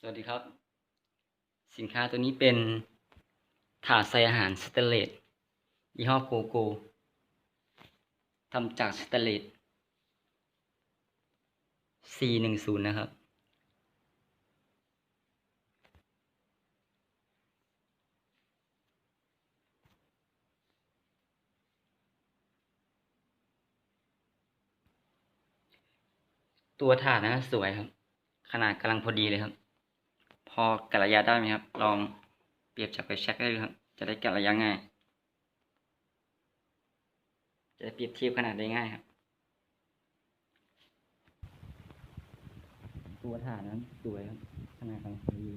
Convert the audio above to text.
สวัสดีครับ สินค้าตัวนี้เป็นถาดใส่อาหารสเตนเลสยี่ห้อโกโก้ทำจากสเตนเลส C10 นะครับ ตัวถาดนะสวยครับ ขนาดกำลังพอดีเลยครับ พอกะระยะได้ไหมครับ ลองเปรียบจากไปเช็คได้ดูครับ จะได้กะระยะง่าย จะได้เปรียบเทียบขนาดได้ง่ายครับ ตัวถาดนั้นสวยครับขนาดกำลังพอดี